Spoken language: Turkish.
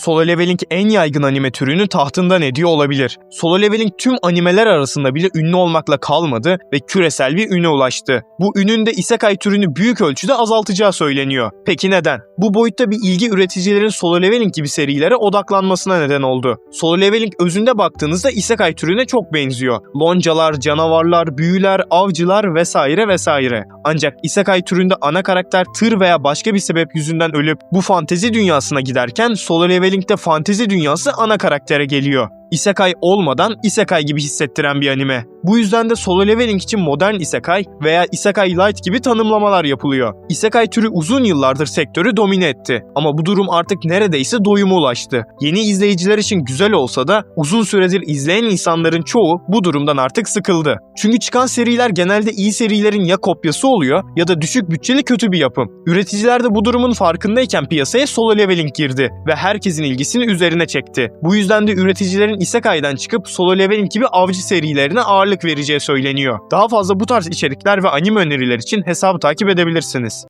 Solo Leveling en yaygın anime türünü tahtından ediyor olabilir. Solo Leveling tüm animeler arasında bile ünlü olmakla kalmadı ve küresel bir üne ulaştı. Bu ünün de isekai türünü büyük ölçüde azaltacağı söyleniyor. Peki neden? Bu boyutta bir ilgi üreticilerin Solo Leveling gibi serilere odaklanmasına neden oldu. Solo Leveling özünde baktığınızda isekai türüne çok benziyor. Loncalar, canavarlar, büyüler, avcılar vesaire vesaire. Ancak isekai türünde ana karakter tır veya başka bir sebep yüzünden ölüp bu fantezi dünyasına giderken Solo Leveling'de fantezi dünyası ana karaktere geliyor. Isekai olmadan Isekai gibi hissettiren bir anime. Bu yüzden de Solo Leveling için modern Isekai veya Isekai Light gibi tanımlamalar yapılıyor. Isekai türü uzun yıllardır sektörü domine etti. Ama bu durum artık neredeyse doyuma ulaştı. Yeni izleyiciler için güzel olsa da uzun süredir izleyen insanların çoğu bu durumdan artık sıkıldı. Çünkü çıkan seriler genelde iyi serilerin ya kopyası oluyor ya da düşük bütçeli kötü bir yapım. Üreticiler de bu durumun farkındayken piyasaya Solo Leveling girdi ve herkesin ilgisini üzerine çekti. Bu yüzden de üreticilerin Isekai'den çıkıp Solo Leveling gibi avcı serilerine ağırlık vereceği söyleniyor. Daha fazla bu tarz içerikler ve anime öneriler için hesabı takip edebilirsiniz.